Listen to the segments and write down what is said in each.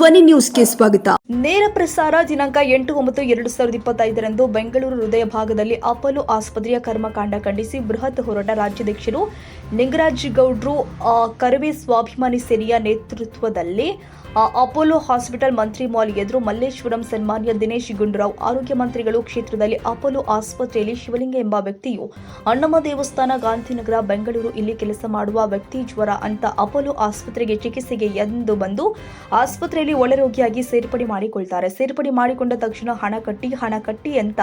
ಧ್ವನಿ ನ್ಯೂಸ್ಗೆ ಸ್ವಾಗತ. ನೇರ ಪ್ರಸಾರ ದಿನಾಂಕ ಎಂಟು ಒಂಬತ್ತು ಎರಡು ಸಾವಿರದ ಇಪ್ಪತ್ತೈದರಂದು ಬೆಂಗಳೂರು ಹೃದಯ ಭಾಗದಲ್ಲಿ ಅಪೋಲೋ ಆಸ್ಪತ್ರೆಯ ಕರ್ಮಕಾಂಡ ಖಂಡಿಸಿ ಬೃಹತ್ ಹೋರಾಟ ರಾಜ್ಯಾಧ್ಯಕ್ಷರು ನಿಂಗರಾಜ್ ಗೌಡ್ರು ಕರವೇ ಸ್ವಾಭಿಮಾನಿ ಸೇನೆಯ ನೇತೃತ್ವದಲ್ಲಿ ಅಪೋಲೋ ಹಾಸ್ಪಿಟಲ್ ಮಂತ್ರಿ ಮಾಲ್ ಎದುರು ಮಲ್ಲೇಶ್ವರಂ ಸನ್ಮಾನ್ಯ ದಿನೇಶ್ ಗುಂಡೂರಾವ್, ಆರೋಗ್ಯ ಮಂತ್ರಿಗಳು ಕ್ಷೇತ್ರದಲ್ಲಿ ಅಪೋಲೋ ಆಸ್ಪತ್ರೆಯಲ್ಲಿ ಶಿವಲಿಂಗ ಎಂಬ ವ್ಯಕ್ತಿಯು ಅಣ್ಣಮ್ಮ ದೇವಸ್ಥಾನ, ಗಾಂಧಿನಗರ, ಬೆಂಗಳೂರು ಇಲ್ಲಿ ಕೆಲಸ ಮಾಡುವ ವ್ಯಕ್ತಿ ಜ್ವರ ಅಂತ ಅಪೋಲೋ ಆಸ್ಪತ್ರೆಗೆ ಚಿಕಿತ್ಸೆಗೆ ಎಂದು ಬಂದು ಆಸ್ಪತ್ರೆಯಲ್ಲಿ ಒಳರೋಗಿಯಾಗಿ ಸೇರ್ಪಡೆ ಮಾಡಿಕೊಳ್ತಾರೆ. ಸೇರ್ಪಡೆ ಮಾಡಿಕೊಂಡ ತಕ್ಷಣ ಹಣ ಕಟ್ಟಿ ಹಣ ಕಟ್ಟಿ ಅಂತ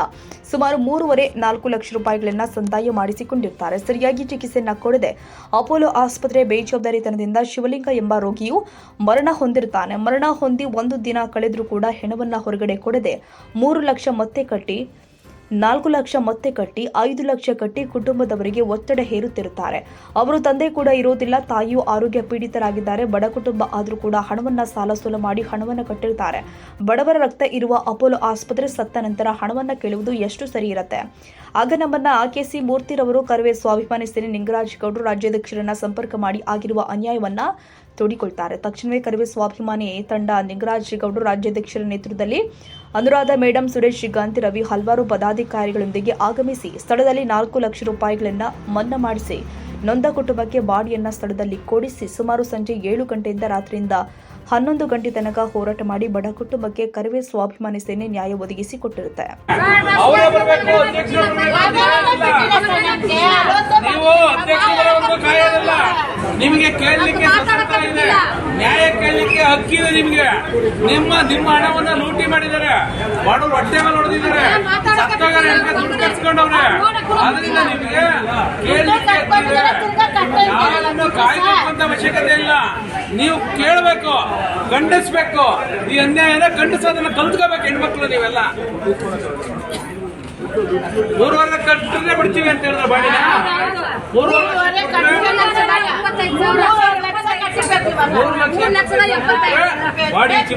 ಸುಮಾರು ಮೂರುವರೆ ನಾಲ್ಕು ಲಕ್ಷ ರೂಪಾಯಿಗಳನ್ನ ಸಂದಾಯ ಮಾಡಿಸಿಕೊಂಡಿರ್ತಾರೆ. ಸರಿಯಾಗಿ ಚಿಕಿತ್ಸೆಯನ್ನ ಕೊಡದೆ ಅಪೋಲೋ ಆಸ್ಪತ್ರೆ ಬೇಜವಾಬ್ದಾರಿತನದಿಂದ ಶಿವಲಿಂಗ ಎಂಬ ರೋಗಿಯು ಮರಣ ಹೊಂದಿರುತ್ತಾನೆ ಮರಣ ಹೊಂದಿ ಒಂದು ದಿನ ಕಳೆದರೂ ಕೂಡ ಹೆಣವನ್ನ ಹೊರಗಡೆ ಕೊಡದೆ ಮೂರು ಲಕ್ಷ ಮತ್ತೆ ಕಟ್ಟಿ, ನಾಲ್ಕು ಲಕ್ಷ ಮತ್ತೆ ಕಟ್ಟಿ, ಐದು ಲಕ್ಷ ಕಟ್ಟಿ ಕುಟುಂಬದವರಿಗೆ ಒತ್ತಡ ಹೇರುತ್ತಿರುತ್ತಾರೆ. ಅವರು ತಂದೆ ಕೂಡ ಇರೋದಿಲ್ಲ ತಾಯಿಯು ಆರೋಗ್ಯ ಪೀಡಿತರಾಗಿದ್ದಾರೆ. ಬಡ ಕುಟುಂಬ ಆದರೂ ಕೂಡ ಹಣವನ್ನ ಸಾಲ ಸೋಲ ಮಾಡಿ ಹಣವನ್ನು ಕಟ್ಟಿರ್ತಾರೆ ಬಡವರ ರಕ್ತ ಇರುವ ಅಪೋಲೋ ಆಸ್ಪತ್ರೆ ಸತ್ತ ನಂತರ ಹಣವನ್ನ ಕೇಳುವುದು ಎಷ್ಟು ಸರಿ ಇರುತ್ತೆ? ಆಗ ನಮ್ಮನ್ನ ಕೆಸಿ ಮೂರ್ತಿರವರು, ಕರವೇ ಸ್ವಾಭಿಮಾನಿ ಸೇನೆ ನಿಂಗರಾಜ್ ಗೌಡರು ರಾಜ್ಯಾಧ್ಯಕ್ಷರನ್ನ ಸಂಪರ್ಕ ಮಾಡಿ ಆಗಿರುವ ಅನ್ಯಾಯವನ್ನ ತೋಡಿಕೊಳ್ತಾರೆ. ತಕ್ಷಣವೇ ಕರವೇ ಸ್ವಾಭಿಮಾನಿ ತಂಡ ನಿಂಗರಾಜ್ ಗೌಡರು ರಾಜ್ಯಾಧ್ಯಕ್ಷರ ನೇತೃತ್ವದಲ್ಲಿ ಅನುರಾಧ ಮೇಡಂ, ಸುರೇಶ್ ಗಾಂಧಿ ರವಿ ಹಲವಾರು ಪದಾಧಿಕಾರಿಗಳೊಂದಿಗೆ ಆಗಮಿಸಿ ಸ್ಥಳದಲ್ಲಿ ನಾಲ್ಕು ಲಕ್ಷ ರೂಪಾಯಿಗಳನ್ನ ಮನ್ನಾ ಮಾಡಿಸಿ ನೊಂದ ಕುಟುಂಬಕ್ಕೆ ಬಾಡಿಯನ್ನ ಸ್ಥಳದಲ್ಲಿ ಕೊಡಿಸಿ ಸುಮಾರು ಸಂಜೆ ಏಳು ಗಂಟೆಯಿಂದ ರಾತ್ರಿಯಿಂದ ಹನ್ನೊಂದು ಗಂಟೆ ತನಕ ಹೋರಾಟ ಮಾಡಿ ಬಡ ಕುಟುಂಬಕ್ಕೆ ಕರವೇ ಸ್ವಾಭಿಮಾನಿ ಸೇನೆ ನ್ಯಾಯ ಒದಗಿಸಿ ಕೊಟ್ಟಿರುತ್ತೆ. ನಿಮಗೆ ಕೇಳಲಿಕ್ಕೆ ನ್ಯಾಯ ಹಕ್ಕಿದೆ ನಿಮಗೆ. ನಿಮ್ಮ ನಿಮ್ಮ ಹಣವನ್ನ ಲೂಟಿ ಮಾಡಿದ್ದಾರೆ. ಬಡವರು ಹೊಟ್ಟೆ ಮೇಲೆ ಹೊಡೆದಿದ್ದಾರೆ. ದುಡ್ಡು ಕಟ್ಸ್ಕೊಂಡವ್ರೆ. ಅದರಿಂದ ನಿಮಗೆ ಯಾರನ್ನು ಕಾಯ್ಬೇಕಂತ ಅವಶ್ಯಕತೆ ಇಲ್ಲ. ನೀವು ಕೇಳಬೇಕು ಖಂಡಿಸ್ಬೇಕು. ಈ ಅನ್ಯಾಯನ ಖಂಡಿಸೋದನ್ನ ಕಲ್ತ್ಕೋಬೇಕು ಹೆಣ್ಮಕ್ಳು ನೀವೆಲ್ಲ. ಮೂರುವರೆ ಕಟ್ಟಿದ್ರೆ ಬಿಡ್ತೀವಿ ಅಂತ ಹೇಳಿದ್ರೆ ಬಾಡಿನ ಮೂರುವರೆ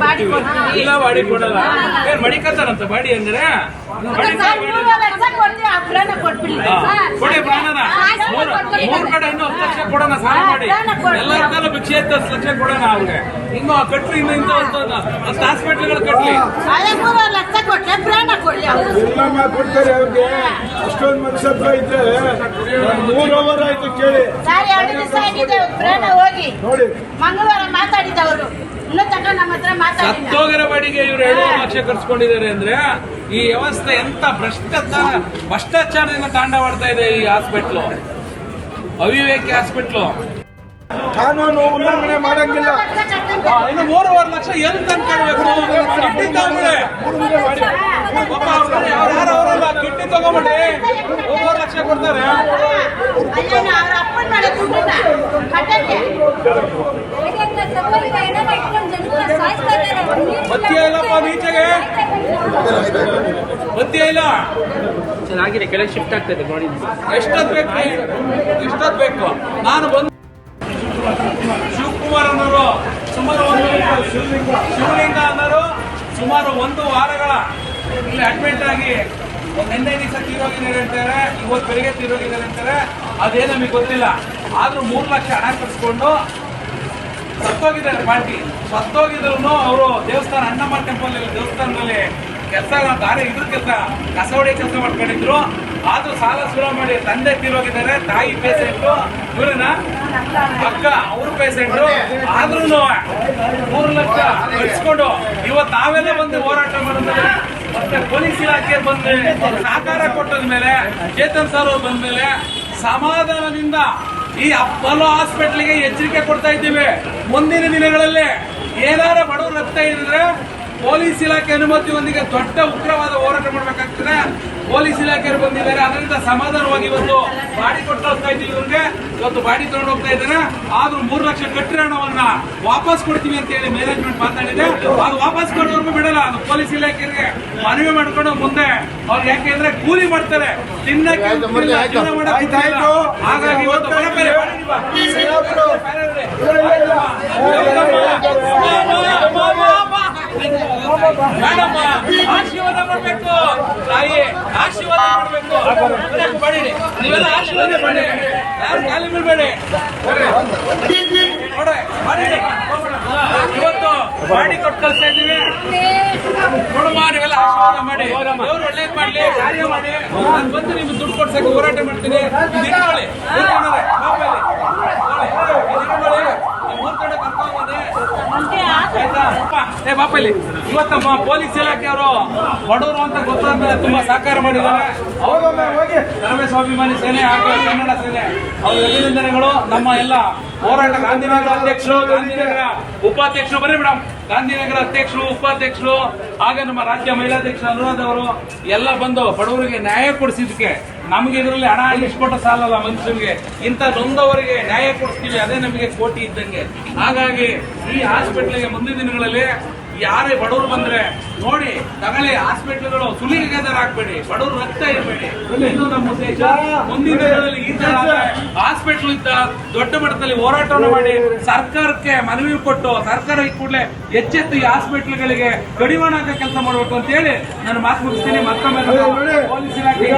ಬಿಡ್ತೀವಿ ಇಲ್ಲ ಬಾಡಿ ಕೊಡಲ್ಲ. ಏನ್ ಮಡಿಕತ್ತಾರಂತ ಬಾಡಿ ಅಂದ್ರೆ? ಕೊಡಿ ಪ್ರಾಣನ. ಮೂರು ಮೂರು ಕಡೆ ಇನ್ನೂ ಹತ್ತು ಲಕ್ಷ ಕೊಡೋಣ ಸಾಲ ಮಾಡಿ. ಎಲ್ಲರ ಕಾಲ ಭಿಕ್ಷೆ ಎತ್ತು ಹತ್ತು ಲಕ್ಷ ಕೊಡೋಣ ಅವ್ರಿಗೆ. ಇನ್ನು ಆ ಕಟ್ರಿ ಇನ್ನು ಇಂತ ಹತ್ತು ಹಾಸ್ಪಿಟ್ಲ್ಗಳು ಕಟ್ಲಿ. ಇಲ್ಲಮ್ಮ ಕೊಡ್ತಾರೆ ಅವ್ರಿಗೆ. ಅಷ್ಟೊಂದು ಮನಸ್ಸತ್ವ ಇದ್ರೆ ಮೂರ್ ಓವರ್ ಆಯ್ತು ಕೇಳಿ. ಹೋಗಿ. ನೋಡಿ. ಮಂಗಳವಾರ ಮಾತಾಡಿದವರು ಬಾಡಿಗೆ ಇವ್ರು ಏಳುವರೆ ಲಕ್ಷ ಖರ್ಚ್ಕೊಂಡಿದ್ದಾರೆ ಅಂದ್ರೆ ಈ ವ್ಯವಸ್ಥೆ ಎಂತ ಭ್ರಷ್ಟಾಚಾರ ಭ್ರಷ್ಟಾಚಾರದಿಂದ ತಾಂಡವಾಡ್ತಾ ಇದೆ ಈ ಹಾಸ್ಪಿಟ್ಲು ಅವಿವೇಕಿ ಹಾಸ್ಪಿಟ್ಲು ಕಾನೂನು ಉಲ್ಲಂಘನೆ ಮಾಡಂಗಿಲ್ಲ. ಇನ್ನು ಮೂರುವರೆ ಲಕ್ಷ ಎಲ್ಲಿ ತಂದ್ಕೊಳ್ಬೇಕು ಕಿಟ್ಟಿ ತಗೊಂಬಿಡಿ ಪಾಪ ಅವ್ರು ಯಾರು ಅವರಲ್ಲ ಕಿಟ್ಟಿ ತಗೊಂಬಿಡಿ ಮೂರುವರೆ ಲಕ್ಷ ಕೊಡ್ತಾರೆ? ಇಲ್ಲಪ್ಪ ನೀಚೆಗೆ? ಇಲ್ಲ? ಚೆನ್ನಾಗಿದೆ ಕೆಳಗೆ ಶಿಫ್ಟ್ ಆಗ್ತದೆ ನೋಡಿ ಎಷ್ಟೊತ್ತು ಬೇಕು? ಎಷ್ಟೊತ್ತು ಬೇಕು? ನಾನು ಬಂದು ಶಿವಕುಮಾರ್ ಅನ್ನೋರು ಸುಮಾರು ಒಂದು ಶಿವಲಿಂಗ ಅನ್ನೋರು ಸುಮಾರು ಒಂದು ವಾರಗಳ ಇಲ್ಲಿ ಅಡ್ಮಿಟ್ ಆಗಿ ನಿನ್ನೆ ದಿವಸ ತೀರೋಗಿದ್ದಾರೆ ಅಂತಾರೆ ಇವತ್ತು ಬೆಳಿಗ್ಗೆ ತೀರೋಗಿದ್ದಾರೆ ಅಂತಾರೆ ಅದೇ ನಮಗೆ ಗೊತ್ತಿಲ್ಲ. ಆದರೂ ಮೂರು ಲಕ್ಷ ಹಣ ಕಟ್ಸ್ಕೊಂಡು ಸತ್ತೋಗಿದ್ದಾರೆ ಪಾರ್ಟಿ. ಸತ್ತೋಗಿದ್ರು ಅವರು ದೇವಸ್ಥಾನ ಅಣ್ಣಮ್ಮ ಟೆಂಪಲ್ ದೇವಸ್ಥಾನದಲ್ಲಿ ಕೆಲಸ, ದಾರಿ ಇದ್ರ ಕೆಲಸ ಕಸ ಹೊಡಿ ಕೆಲಸ ಮಾಡ್ಕೊಂಡಿದ್ರು. ಆದ್ರೂ ಸಾಲ ಶುರು ಮಾಡಿ ತಂದೆ ತೀರೋಗಿದ್ದಾರೆ, ತಾಯಿ ಪೇಷೆಂಟು ಇವ್ರನ್ನ ಅಕ್ಕ ಅವ್ರ ಪೇಸೆಂಟ್ ಆದ್ರೂ ಮೂರು ಲಕ್ಷ ಕಟ್ಸ್ಕೊಂಡು ಇವತ್ತು ನಾವೆಲ್ಲ ಬಂದು ಹೋರಾಟ ಮಾಡಿದ್ರೆ ಮತ್ತೆ ಪೊಲೀಸ್ ಇಲಾಖೆ ಬಂದ್ರೆ ಸಹಕಾರ ಕೊಟ್ಟದ ಮೇಲೆ, ಚೇತನ್ ಸರ್ ಅವ್ರು ಬಂದ್ಮೇಲೆ ಸಮಾಧಾನದಿಂದ ಈ ಅಪೋಲೋ ಹಾಸ್ಪಿಟ್ಲಿಗೆ ಎಚ್ಚರಿಕೆ ಕೊಡ್ತಾ ಇದ್ದೀವಿ. ಮುಂದಿನ ದಿನಗಳಲ್ಲಿ ಏನಾರ ಬಡವರು ರಕ್ತ ಇದ್ರೆ ಪೊಲೀಸ್ ಇಲಾಖೆ ಅನುಮತಿಯೊಂದಿಗೆ ದೊಡ್ಡ ಉಗ್ರವಾದ ಹೋರಾಟ ಮಾಡಬೇಕಾಗ್ತದೆ. ಪೊಲೀಸ್ ಇಲಾಖೆಯವರು ಬಂದಿದ್ದಾರೆ. ಅದರಿಂದ ಸಮಾಧಾನವಾಗಿ ಇವತ್ತು ಬಾಡಿ ಕೊಟ್ಟು ಹೋಗ್ತಾ ಇದ್ದೀವಿ ಇವ್ರಿಗೆ. ಇವತ್ತು ಬಾಡಿ ತಗೊಂಡು ಹೋಗ್ತಾ ಇದ್ದಾರೆ. ಆದ್ರೂ ಮೂರು ಲಕ್ಷ ಕಟ್ಟಿರೋ ಹಣವನ್ನ ವಾಪಸ್ ಕೊಡ್ತೀವಿ ಅಂತ ಹೇಳಿ ಮ್ಯಾನೇಜ್ಮೆಂಟ್ ಮಾತಾಡಿದೆ. ಅದು ವಾಪಸ್ ಕೊಡೋರ್ಗು ಬಿಡಲ್ಲ. ಅದು ಪೊಲೀಸ್ ಇಲಾಖೆಗೆ ಮನವಿ ಮಾಡ್ಕೊಂಡು ಮುಂದೆ ಅವ್ರು ಯಾಕೆ ಅಂದ್ರೆ ಕೂಲಿ ಮಾಡ್ತಾರೆ. ತಿನ್ನಕ್ಕೆ ಹಾಗಾಗಿ ಇವತ್ತು ಬಾಡಿ ಮೇಡಮ್ಮ ಆಶೀರ್ವಾದ ಮಾಡಬೇಕು ತಾಯಿ ಆಶೀರ್ವಾದ ಮಾಡಬೇಕು ಮಾಡಿ. ನೀವೆಲ್ಲ ಆಶೀರ್ವಾದ ಮಾಡಿ ಯಾರು ಖಾಲಿ ಬಿಡ್ಬೇಡಿ ಮಾಡಿ ಇವತ್ತು ಮಾಡಿ ಕೊಟ್ಟು ಕಳಿಸ್ತಾ ಇದೀವಿ ನೋಡಮ್ಮ ನೀವೆಲ್ಲ ಆಶೀರ್ವಾದ ಮಾಡಿ ಅವ್ರು ಒಳ್ಳೇದ್ ಮಾಡ್ಲಿ ಕಾರ್ಯ ಮಾಡಿ ನಾನು ಬಂದು ನಿಮ್ಗೆ ದುಡ್ಡು ಕೊಡ್ಸಕ್ಕೆ ಹೋರಾಟ ಮಾಡ್ತೀನಿ ಇದು ಊರ್ಕೊಂಡ್ರೆ, ಪಾಪ ಇಲ್ಲಿ. ಇದು ಇಟ್ಕೊಳ್ಳಿ. ಈ ಊರ್ ಕಡೆ ಕರ್ಕೊಂಡ್ ಬನ್ನಿ. ಆಯ್ತಾ? ಅಪ್ಪ, ಏ ಬಾಪ ಇಲ್ಲಿ ಇವತ್ತಮ್ಮ ಪೊಲೀಸ್ ಇಲಾಖೆಯವರು ಬಡವರು ಅಂತ ಗೊತ್ತಾದ ಮೇಲೆ ತುಂಬಾ ಸಹಕಾರ ಮಾಡಿದ್ದಾರೆ. ಅವರೊಮ್ಮೆ ಹೋಗಿ. ಕರವೇ ಸ್ವಾಭಿಮಾನಿ ಸೇನೆ ಹಾಗೂ ಕನ್ನಡ ಸೇನೆ ಅವರ ಅಭಿನಂದನೆಗಳು. ನಮ್ಮ ಎಲ್ಲ ಹೋರಾಟ ಗಾಂಧಿನಗರ ಅಧ್ಯಕ್ಷರು ಗಾಂಧಿನಗರ ಉಪಾಧ್ಯಕ್ಷರು ಬರೀ ಮೇಡಮ್ ಗಾಂಧಿನಗರ ಅಧ್ಯಕ್ಷರು ಉಪಾಧ್ಯಕ್ಷರು ಆಗ ನಮ್ಮ ರಾಜ್ಯ ಮಹಿಳಾಧ್ಯಕ್ಷ ಅನುರಾಧ ಅವರು ಎಲ್ಲ ಬಂದು ಬಡವರಿಗೆ ನ್ಯಾಯ ಕೊಡಿಸಿದಕ್ಕೆ ನಮಗೆ ಇದರಲ್ಲಿ ಹಣ ಇಸ್ಕೊಟ್ಟ ಸಾಲಲ್ಲ ಮನುಷ್ಯನಿಗೆ. ಇಂಥ ನೊಂದವರಿಗೆ ನ್ಯಾಯ ಕೊಡಿಸ್ತೀವಿ ಅದೇ ನಮಗೆ ಕೋಟಿ ಇದ್ದಂಗೆ. ಹಾಗಾಗಿ ಈ ಹಾಸ್ಪಿಟ್ಲಿಗೆ ಮುಂದಿನ ದಿನಗಳಲ್ಲಿ ಯಾರೇ ಬಡವರು ಬಂದ್ರೆ ನೋಡಿ ತಗಲಿ ಹಾಸ್ಪಿಟ್ಲ್ಗಳು ಸುಲಿಗೆ ದರ ಹಾಕ್ಬೇಡಿ ಬಡವರು ರಕ್ತ ಇರಬೇಡಿ. ಇದು ನಮ್ಮ ಉದ್ದೇಶ ಮುಂದಿನ ದಿನಗಳಲ್ಲಿ ಈ ತರ ಹಾಸ್ಪಿಟ್ಲ್ ಇದ್ದ ದೊಡ್ಡ ಮಟ್ಟದಲ್ಲಿ ಹೋರಾಟವನ್ನು ಮಾಡಿ ಸರ್ಕಾರಕ್ಕೆ ಮನವಿ ಕೊಟ್ಟು ಸರ್ಕಾರ ಈ ಕೂಡಲೇ ಎಚ್ಚೆತ್ತು ಈ ಹಾಸ್ಪಿಟ್ಲ್ಗಳಿಗೆ ಕಡಿವಾಣ ಹಾಕೋ ಕೆಲಸ ಮಾಡಬೇಕು ಅಂತ ಹೇಳಿ ನಾನು ಮಾತು ಮುಗಿಸ್ತೀನಿ. ಮತ್ತೊಮ್ಮೆ ಪೊಲೀಸ್ ಇಲಾಖೆ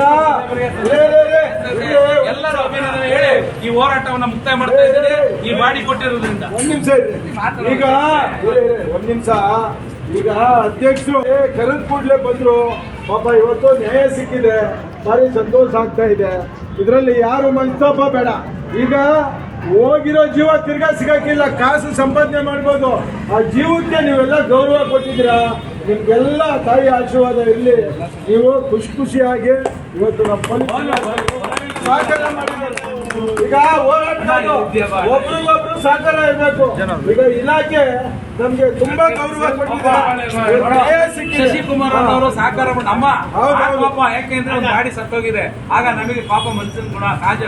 ಎಲ್ಲರೂ ಅಭಿನಂದನೆ ಹೇಳಿ ಈ ಹೋರಾಟವನ್ನು ಮುಕ್ತಾಯ ಮಾಡ್ತಾ ಇದ್ದೇನೆ. ಈ ಮಾಡಿ ಕೊಟ್ಟಿರೋದ್ರಿಂದ. ಒಂದ್ ನಿಮಿಷ ಈಗ ಒಂದ್ ನಿಮಿಷ. ಈಗ ಅಧ್ಯಕ್ಷರು ಏ, ಕೂಡಲೇ ಬಂದ್ರು. ಪಾಪ ಇವತ್ತು ನ್ಯಾಯ ಸಿಕ್ಕಿದೆ. ಭಾರಿ ಸಂತೋಷ ಆಗ್ತಾ ಇದೆ. ಇದರಲ್ಲಿ ಯಾರು ಮನಸ್ತಾಪ ಬೇಡ. ಈಗ ಹೋಗಿರೋ ಜೀವ ತಿರ್ಗಾ ಸಿಗಕ್ಕಿಲ್ಲ. ಕಾಸು ಸಂಪಾದನೆ ಮಾಡ್ಬೋದು. ಆ ಜೀವಕ್ಕೆ ನೀವೆಲ್ಲ ಗೌರವ ಕೊಟ್ಟಿದ್ದೀರಾ? ನಿಮ್ಗೆಲ್ಲ ತಾಯಿ ಆಶೀರ್ವಾದ ಇರಲಿ. ನೀವು ಖುಷಿ ಖುಷಿಯಾಗಿ ಇವತ್ತು ನಮ್ಮ ಸ್ವಾಗತ ಸಹಕಾರ ಮಾಡಿದ್ದಾರೆ. ಈಗ ಹೋರಾಟಗಾರರು ಒಬ್ರಿಗೊಬ್ರು ಸಹಕಾರ ಇರಬೇಕು. ಈಗ ಇಲಾಖೆ ನಮ್ಗೆ ತುಂಬಾ ಗೌರವ. ಶಶಿಕುಮಾರ್ ಅವರು ಸಹಕಾರ ಅಮ್ಮ ನಮ್ಮ. ಪಾಪ ಯಾಕೆಂದ್ರೆ ಒಂದು ಗಾಡಿ ಸತ್ತೋಗಿದೆ. ಆಗ ನಮಗೆ ಪಾಪ ಮನ್ಸಿನ ಗುಣ ಸಹಜ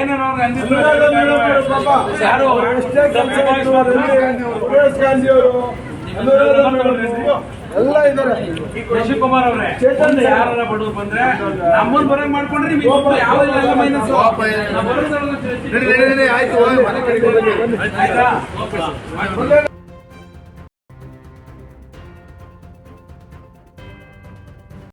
ಏನೇನೋ ಗಾಂಧಿ ಅವರು ಎಲ್ಲ ಇದ್ದಾರೆ. ಶಶಿಕುಮಾರ್ ಅವರೇ ಚೇತನ್ ಯಾರಾರ ಯಾರ ಬಡವರು ಬಂದ್ರೆ ನಮ್ಮನ್ನ ಬರ ಮಾಡ್ಕೊಂಡ್ರೆ ನಿಮಗೆ ಯಾವ ಮೈನಸ್ ಆಯ್ತು.